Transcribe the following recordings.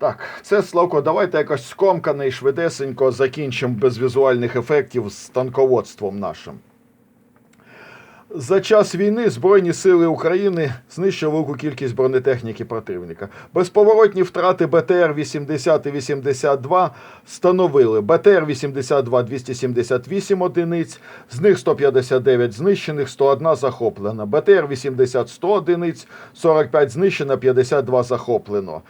Так, це Славко, давайте якось скомкано і швидесенько закінчимо без візуальних ефектів з танководством нашим. За час війни Збройні сили України знищили велику кількість бронетехніки противника. Безповоротні втрати БТР 80 і 82 становили БТР 82 278 одиниць, з них 159 знищених, 101 захоплена. БТР 80 100 одиниць, 45 знищено, 52 захоплено.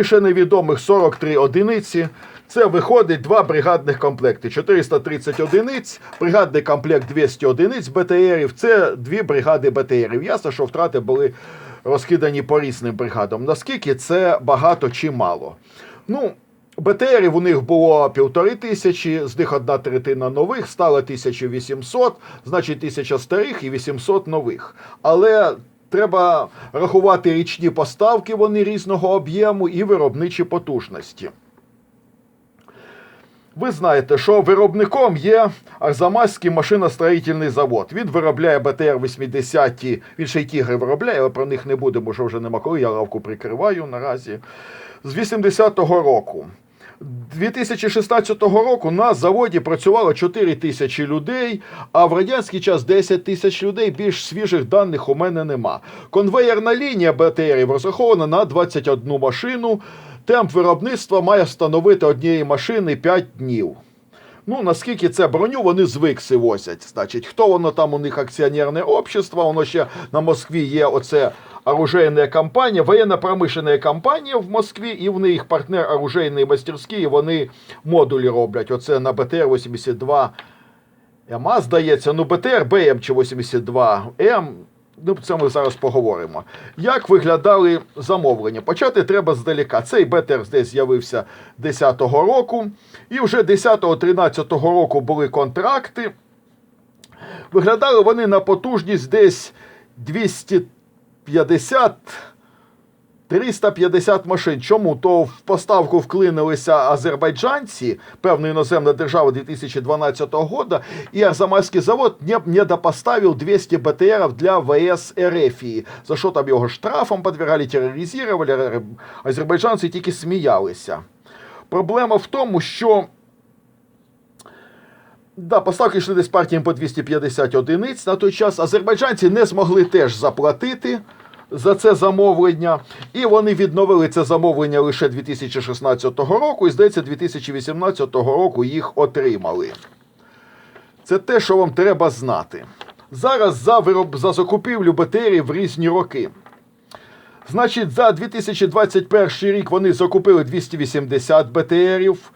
І ще невідомих 43 одиниці. Це виходить два бригадних комплекти. 430 одиниць, бригадний комплект 200 одиниць БТРів. Це дві бригади БТРів. Ясно, що втрати були розкидані по різним бригадам. Наскільки це багато чи мало? Ну, БТРів у них було півтори тисячі, з них одна третина нових, стало 1800, значить тисяча старих і 800 нових. Але треба рахувати річні поставки, вони різного об'єму і виробничі потужності. Ви знаєте, що виробником є Арзамаський машиностроїтельний завод. Він виробляє БТР 80, він ще й тігри виробляє, але про них не будемо, що вже нема коли, я лавку прикриваю наразі. З 80-го року. 2016 року на заводі працювало 4 тисячі людей, а в радянський час 10 тисяч людей. Більш свіжих даних у мене нема. Конвеєрна лінія БТРів розрахована на 21 машину. Темп виробництва має становити однієї машини 5 днів. Ну, наскільки це броню, вони звикси возять. Значить, хто воно там у них акціонерне общество, воно ще на Москві є оце оружейна компанія, воєнно-промишленна компанія в Москві, і в них партнер оружейної мастерські, і вони модулі роблять. Оце на БТР-82 МА, здається, ну БТР БМ чи 82М. Ну, це ми зараз поговоримо. Як виглядали замовлення? Почати треба здаліка. Цей БТР десь з'явився 10-го року, і вже 10-13 року були контракти. Виглядали вони на потужність десь 250 350 машин. Чому? То в поставку вклинилися азербайджанці, певна іноземна держава 2012 года, і Арзамасський завод не, не допоставив 200 БТРів для ВС Ерефії. За що там його штрафом підвергали, тероризували, азербайджанці тільки сміялися. Проблема в тому, що Да, поставки йшли десь партіям по 250 одиниць. На той час азербайджанці не змогли теж заплатити за це замовлення, і вони відновили це замовлення лише 2016 року, і здається, 2018 року їх отримали. Це те, що вам треба знати. Зараз за вироб за закупівлю БТРів в різні роки. Значить, за 2021 рік вони закупили 280 БТРів.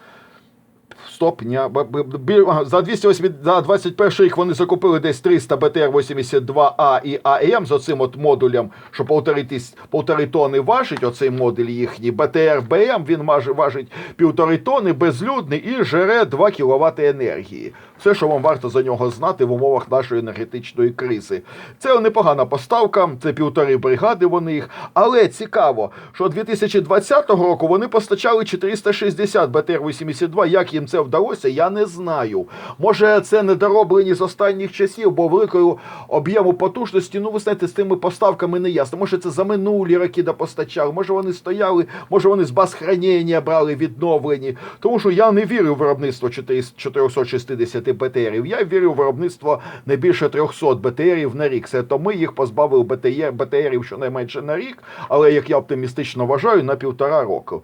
Стоп, ні, б- б- б- ага, за 280, за 21 рік вони закупили десь 300 БТР-82А і АМ з оцим от модулем, що полтори, тис, полтори тони важить оцей модуль їхній. БТР-БМ, він важить півтори тони, безлюдний і жере 2 кВт енергії. Все, що вам варто за нього знати в умовах нашої енергетичної кризи. Це непогана поставка, це півтори бригади вони їх. Але цікаво, що 2020 року вони постачали 460 БТР-82. Як їм це вдалося, я не знаю. Може, це недороблені з останніх часів, бо великою об'єму потужності, ну ви знаєте, з тими поставками не ясно. Може, це за минулі роки допостачали, може вони стояли, може вони з баз-хранення брали відновлені. Тому що я не вірю в виробництво 460 БТРів. Я вірю в виробництво не більше 300 БТРів на рік. Це то ми їх позбавили БТР, БТРів щонайменше на рік, але як я оптимістично вважаю, на півтора року.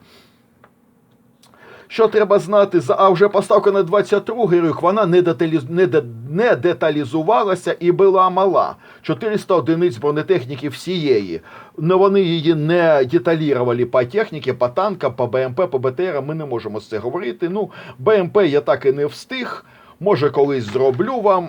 Що треба знати а вже поставка на 22 рік, вона не, деталіз, не, де- не деталізувалася і була мала. 400 одиниць бронетехніки всієї. Но вони її не деталірували по техніці, по танкам, по БМП, по БТР. Ми не можемо з це говорити. Ну, БМП я так і не встиг. Може, колись зроблю вам.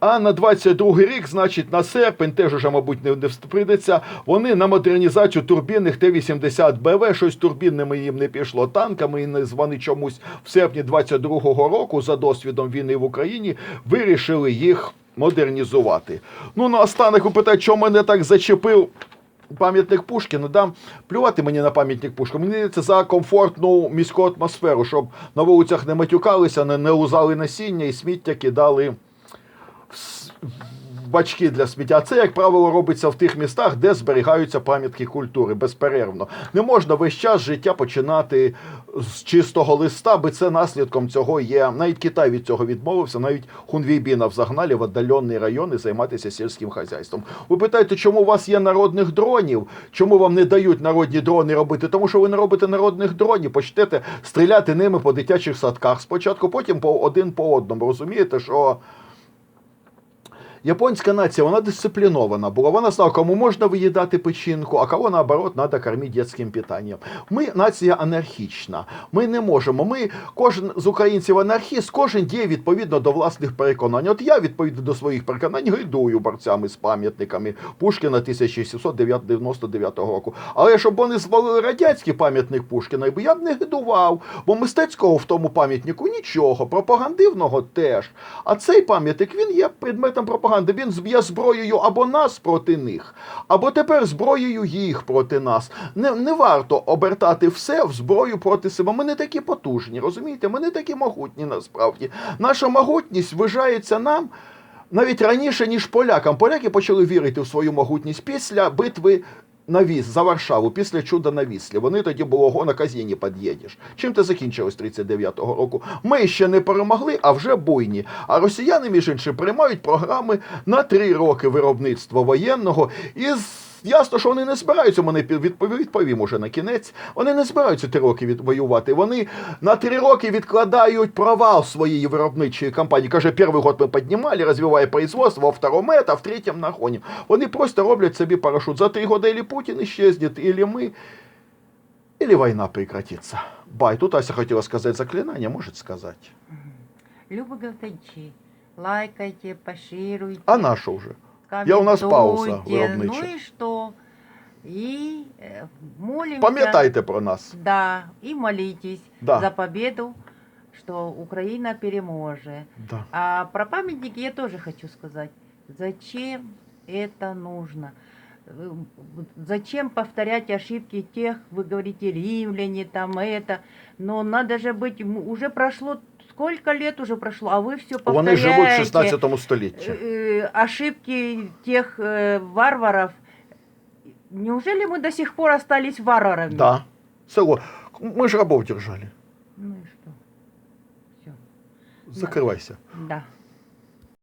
А на 22 рік, значить, на серпень, теж уже, мабуть, не, не прийдеться, вони на модернізацію турбінних Т-80БВ, щось турбінними їм не пішло танками, і вони чомусь в серпні 22-го року, за досвідом війни в Україні, вирішили їх модернізувати. Ну, наостанок ви питаєте, чому мене так зачепив пам'ятник Пушкіна, да? плювати мені на пам'ятник Пушкіна. Мені це за комфортну міську атмосферу, щоб на вулицях не матюкалися, не, лузали насіння і сміття кидали бачки для сміття. Це, як правило, робиться в тих містах, де зберігаються пам'ятки культури безперервно. Не можна весь час життя починати з чистого листа, бо це наслідком цього є. Навіть Китай від цього відмовився, навіть Хунвейбіна взагнали в віддалені райони займатися сільським хазяйством. Ви питаєте, чому у вас є народних дронів? Чому вам не дають народні дрони робити? Тому що ви не робите народних дронів, почнете стріляти ними по дитячих садках спочатку, потім по один по одному. Розумієте, що. Японська нація, вона дисциплінована була. Вона знала, кому можна виїдати печінку, а кого наоборот треба кормити дитячим питанням. Ми нація анархічна. Ми не можемо. Ми, кожен з українців анархіст, кожен діє відповідно до власних переконань. От я відповідно до своїх переконань гайдую борцями з пам'ятниками Пушкіна 1799 року. Але щоб вони звалили радянський пам'ятник Пушкіна, бо я б не гидував, бо мистецького в тому пам'ятнику нічого, пропагандивного теж. А цей пам'ятник він є предметом пропаганди. Він зб'є зброєю або нас проти них, або тепер зброєю їх проти нас. Не, не варто обертати все в зброю проти себе. Ми не такі потужні, розумієте? Ми не такі могутні насправді. Наша могутність вважається нам. Навіть раніше, ніж полякам. Поляки почали вірити в свою могутність після битви на Віс, за Варшаву, після чуда на Віслі. Вони тоді було го на казіні під'їдеш. Чим це закінчилось 39-го року? Ми ще не перемогли, а вже буйні. А росіяни, між іншим, приймають програми на три роки виробництва воєнного і з- Ясно, що вони не збираються, мене відповім, уже на кінець. Вони не збираються три роки відвоювати. Вони на три роки відкладають провал своєї виробничої кампанії. Каже, перший год ми піднімали, розвиває производство, во втором это, в третьем нагоним. Вони просто роблять собі парашут. За три года или Путін исчезнет, или ми, или війна прекратиться. Бай, тут Ася хотіла сказати заклинання, може сказати. Любо говорите, лайкайте, пошируйте. А на що вже? Я у нас пауза виробнича. Ну что? И э, молимся. Пам'ятайте про нас. Да, и молитесь Да. за победу, что Украина переможет. Да. А про памятники я тоже хочу сказать. Зачем это нужно? Э, Зачем повторять ошибки тех, вы говорите, римляне, там это. Но надо же быть, уже прошло, сколько лет уже прошло, а вы все Вони повторяете. живуть в 16 столітті. э, ошибки тех э, варваров. Неужели мы до сих пор остались варварами? Да. Село. Ми ж рабов держали. Ну и что? Все. Закривайся. Да.